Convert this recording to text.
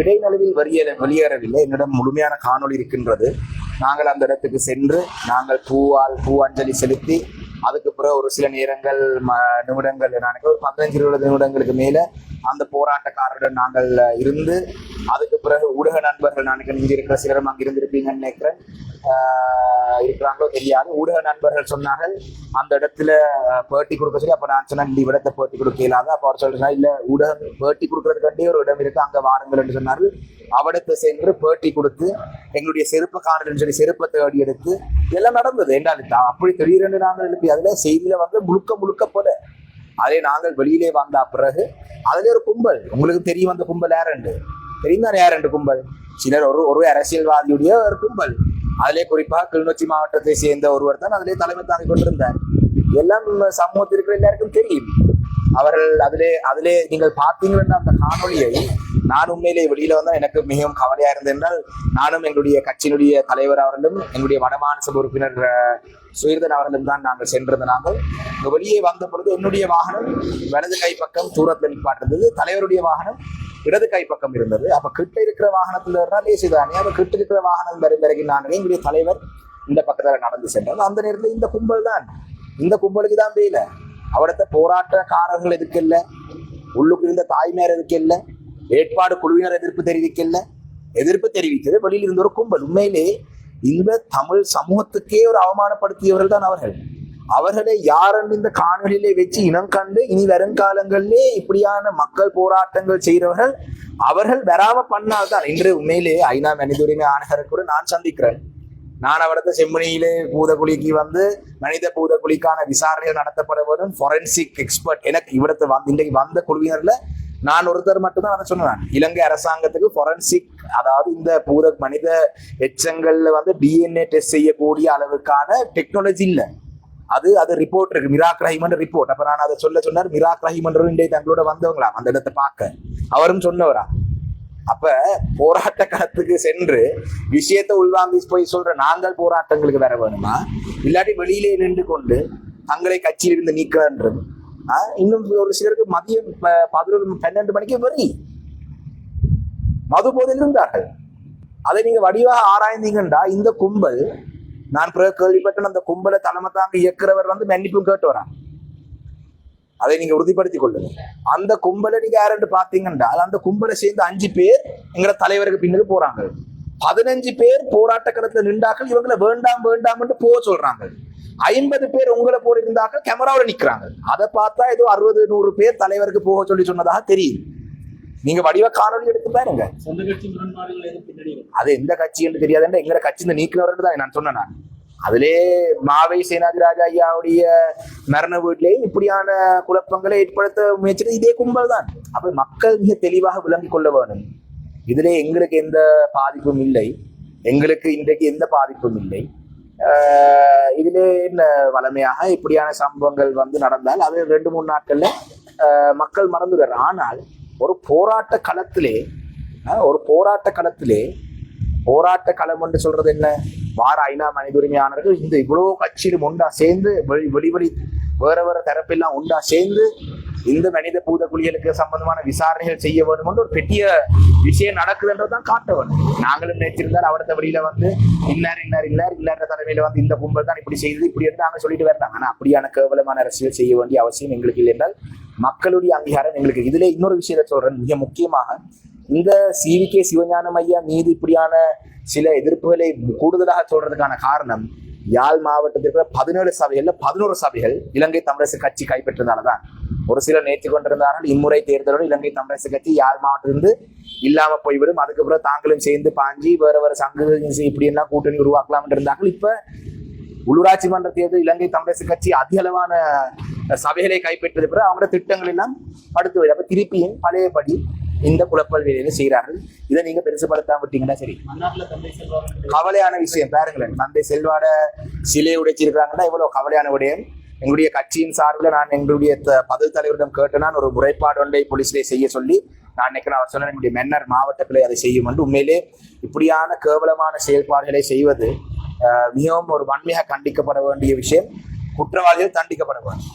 இடைநடுவில் வெளியேற வெளியேறவில்லை. என்னிடம் முழுமையான காணொளி இருக்கின்றது. நாங்கள் அந்த இடத்துக்கு சென்று நாங்கள் பூவால் பூ அஞ்சலி செலுத்தி அதுக்கு பிறகு ஒரு சில நேரங்கள் ம நிமிடங்கள் நினைக்க ஒரு பதினஞ்சு இருபது நிமிடங்களுக்கு மேலே அந்த போராட்டக்காரருடன் நாங்கள் இருந்து அதுக்கு பிறகு ஊடக நண்பர்கள் நினைக்கிறேன் இங்க இருக்கிற சிலரும் அங்க இருந்திருப்பீங்கன்னு நினைக்கிறேன். இருக்கிறாங்களோ தெரியாது. ஊடக நண்பர்கள் சொன்னார்கள் அந்த இடத்துல பேட்டி கொடுக்க சொல்லி அப்ப நான் சொன்னேன் இந்த இடத்தை பேட்டி கொடுக்க இல்லாத அப்ப அவர் சொல்றாங்க இல்ல ஊடகம் பேட்டி கொடுக்கறதுக்காண்டே ஒரு இடம் இருக்கு அங்க வாருங்கள் என்று சொன்னார்கள். அவடத்தை சென்று பேட்டி கொடுத்து எங்களுடைய செருப்பு காணலன்னு சொல்லி செருப்பை தேடி எடுத்து இதெல்லாம் நடந்தது. என்றால் அப்படி திடீரென்று நாங்கள் எழுப்பி அதுல செய்தியில வந்து முழுக்க முழுக்க போல அதே நாங்கள் வெளியிலே வந்த பிறகு அதுல ஒரு கும்பல். உங்களுக்கு தெரியும் அந்த கும்பல் ஏரண்டு தெரியும் தான் யாருண்டு கும்பல்? சிலர் ஒரு ஒரு அரசியல்வாதியுடைய ஒரு கும்பல். அதிலே குறிப்பாக கிளிநொச்சி மாவட்டத்தை சேர்ந்த ஒருவர் தான் அதிலே தலைமை தாங்கி கொண்டிருந்தார். எல்லாம் சமூகத்தில் இருக்கிற எல்லாருக்கும் தெரியும். அவர்கள் அதிலே அதிலே நீங்கள் பார்த்தீங்கன்னா அந்த காணொலியை நான் உண்மையிலே வெளியில வந்தால் எனக்கு மிகவும் கவலையா இருந்தது என்றால் நானும் எங்களுடைய கட்சியினுடைய தலைவர் அவர்களும் எங்களுடைய வடமாநில உறுப்பினர் சுயர்தன் அவர்களும் தான் நாங்கள் சென்றிருந்த நாங்கள் இங்க வெளியே வந்த பொழுது என்னுடைய வாகனம் வலது கை பக்கம் தூரத்தில் நிப்பாட்டிருந்தது தலைவருடைய வாகனம் இடது கை பக்கம் இருந்தது. அப்ப கிட்ட இருக்கிற வாகனத்துல இருந்தா லேசிதானே? அப்ப கிட்ட இருக்கிற வாகனம் வரும் பிறகு நான் எங்களுடைய தலைவர் இந்த பக்கத்துல நடந்து சென்றார். அந்த நேரத்துல இந்த கும்பல் தான். இந்த கும்பலுக்கு தான் வேலை அவடத்த போராட்டக்காரர்கள் எதுக்கு இல்ல? உள்ளுக்கு இருந்த தாய்மையார் எதுக்கு இல்ல? ஏற்பாடு குழுவினர் எதிர்ப்பு தெரிவிக்கல எதிர்ப்பு தெரிவித்தது வெளியில் இருந்த ஒரு கும்பல். உண்மையிலே இந்த தமிழ் சமூகத்துக்கே ஒரு அவமானப்படுத்தியவர்கள் தான் அவர்கள். அவர்களை யாரென்று இந்த காணொலியிலே வச்சு இனம் கண்டு இனி வருங்காலங்களிலே இப்படியான மக்கள் போராட்டங்கள் செய்கிறவர்கள் அவர்கள் வராம பண்ணால்தான். இன்று உண்மையிலே ஐநா மனித உரிமை ஆணையரை கூட நான் சந்திக்கிறேன். நான் அவரது செம்மணியிலே பூதகுழிக்கு வந்து மனித பூதகுழிக்கான விசாரணைகள் நடத்தப்பட வேண்டும் ஃபொரன்சிக் எக்ஸ்பர்ட் எனக்கு இவிடத்து வந்து இன்றைக்கு வந்த குழுவினர்ல நான் ஒருத்தர் மட்டும்தான் அதை சொன்னேன் இலங்கை அரசாங்கத்துக்கு ஃபொரன்சிக் அதாவது இந்த பூத மனித எச்சங்கள்ல வந்து டிஎன்ஏ டெஸ்ட் செய்யக்கூடிய அளவுக்கான டெக்னாலஜி இல்லை. அது அது ரிப்போர்ட் இருக்கு. மிராக் ரஹீமன் ரிப்போர்ட் அப்ப நான் அதை சொல்ல சொன்னார் மிராக் ரஹீமன் இன்றைய தங்களோட வந்தவங்களா? அந்த இடத்தை பார்க்க. அவரும் சொன்னவரா? அப்ப போராட்ட களத்துக்கு சென்று விஷயத்தை உள்வாங்கி போய் சொல்ற நாங்கள் போராட்டங்களுக்கு வர வேணுமா? இல்லாட்டி வெளியிலே நின்று கொண்டு தங்களை கட்சியிலிருந்து நீக்கிறன்றது ஆஹ் இன்னும் ஒரு சிலருக்கு மதியம் ப- பதினொரு பன்னெண்டு மணிக்கு வரி. மது போதில் இருந்தார்கள். அதை நீங்க வடிவாக ஆராய்ந்தீங்கண்டா இந்த கும்பல் நான் பிறகு கேள்விப்பட்ட அந்த கும்பலை தலைமை தாங்க இயக்குறவர் வந்து மன்னிப்பும் கேட்டு வரான் அதை நீங்க உறுதிப்படுத்திக் கொள்ளுங்க அந்த கும்பலை நீங்க யாருன்னு பாத்தீங்கன்னா அந்த கும்பலை சேர்ந்து அஞ்சு பேர் எங்கட தலைவருக்கு பின்னுக்கு போறாங்க. பதினஞ்சு பேர் போராட்ட களத்துல நின்றாக்கள் இவங்களை வேண்டாம் வேண்டாம்னு போக சொல்றாங்க. ஐம்பது பேர் உங்களை போல இருந்தாக்கள் கேமராவில் நிக்கிறாங்க. அதை பார்த்தா ஏதோ அறுபது நூறு பேர் தலைவருக்கு போக சொல்லி சொன்னதாக தெரியுது. நீங்க வடிவ காணொலி எடுத்து பாருங்க. அது எந்த கட்சி என்று தெரியாதுன்ற எங்களை கட்சி இந்த நீக்கிறவர்கள் தான் நான் சொன்னேன் நான். அதிலே மாவை சேனாதிராஜா ஐயாவுடைய மரண வீட்டிலேயும் இப்படியான குழப்பங்களை ஏற்படுத்த முயற்சித்தது இதே கும்பல் தான். அப்ப மக்கள் மிக தெளிவாக விளங்கிக் கொள்ள வேண்டும். இதிலே எங்களுக்கு எந்த பாதிப்பும் இல்லை. எங்களுக்கு இன்றைக்கு எந்த பாதிப்பும் இல்லை. இதிலே என்ன வளமையாக இப்படியான சம்பவங்கள் வந்து நடந்தால் அது ரெண்டு மூணு நாட்கள்ல மக்கள் மறந்துடுறார் ஆனால் ஒரு போராட்ட களத்திலே ஒரு போராட்ட களத்திலே போராட்ட களம் என்று சொல்றது என்ன? வார ஐநா மனித உரிமையாளர்கள் இந்த இவ்வளவு கட்சியிலும் உண்டா சேர்ந்து வெளி வெளி வேற வேற தரப்பெல்லாம் உண்டா சேர்ந்து இந்த மனித பூத குழிகளுக்கு சம்பந்தமான விசாரணைகள் செய்ய வேண்டும் என்று ஒரு பெரிய விஷயம் நடக்குதுன்றதான் காட்ட வேண்டும். நாங்களும் நினைச்சிருந்தால் அவரது வழியில வந்து இன்னார் இன்னார் இன்னார் இன்னார் தலைமையில வந்து இந்த கும்பல் தான் இப்படி செய்து இப்படி என்று நாங்க சொல்லிட்டு வரலாம். ஆனா அப்படியான கேவலமான அரசியல் செய்ய வேண்டிய அவசியம் எங்களுக்கு இல்லை என்றால் மக்களுடைய அங்கீகாரம் எங்களுக்கு. இதுல இன்னொரு விஷயத்தை சொல்றேன். மிக முக்கியமாக இந்த சிவிகே சிவஞானம் ஐயா மீது இப்படியான சில எதிர்ப்புகளை கூடுதலாக சொல்றதுக்கான காரணம் யாழ் மாவட்டத்தில் இருக்கிற பதினேழு சபைகள்ல பதினோரு சபைகள் இலங்கை தமிழரசு கட்சி கைப்பற்றதாலதான் ஒரு சிலர் நேற்று கொண்டிருந்தார்கள் இம்முறை தேர்தலோடு இலங்கை தமிழரசு கட்சி யாழ் மாவட்டத்திலிருந்து இல்லாம போய்விடும் அதுக்கப்புறம் தாங்களும் சேர்ந்து பாஞ்சி வேற வேற சங்கு இப்படி எல்லாம் கூட்டணி உருவாக்கலாம் இருந்தார்கள். இப்ப உள்ளூராட்சி மன்ற தேர்தல் இலங்கை தமிழரசு கட்சி அதிகளவான சபைகளை கைப்பற்றிய பிறகு அவங்களோட திட்டங்கள் எல்லாம் படுத்து போயிடும் அப்ப திருப்பியும் பழையபடி இந்த குழப்பல் வேலையில செய்கிறார்கள் இதை நீங்க பெருசுபடுத்தாம விட்டீங்கன்னா சரி. கவலையான விஷயம். பாருங்களேன். தந்தை செல்வாட சிலையை உடைச்சிருக்கிறாங்கன்னா இவ்வளவு கவலையான விடயம். எங்களுடைய கட்சியின் சார்பில் நான் எங்களுடைய த- பதவி தலைவரிடம் கேட்டு நான் ஒரு முறைப்பாடு ஒன்றை போலீஸிலே செய்ய சொல்லி நான் நினைக்கிறேன் அவர் சொன்ன என்னுடைய மன்னர் மாவட்டத்திலே அதை செய்யும் என்று உண்மையிலே இப்படியான கேவலமான செயல்பாடுகளை செய்வது மிகவும் ஒரு வன்மையாக கண்டிக்கப்பட வேண்டிய விஷயம். குற்றவாளிகள் தண்டிக்கப்பட வேண்டும்.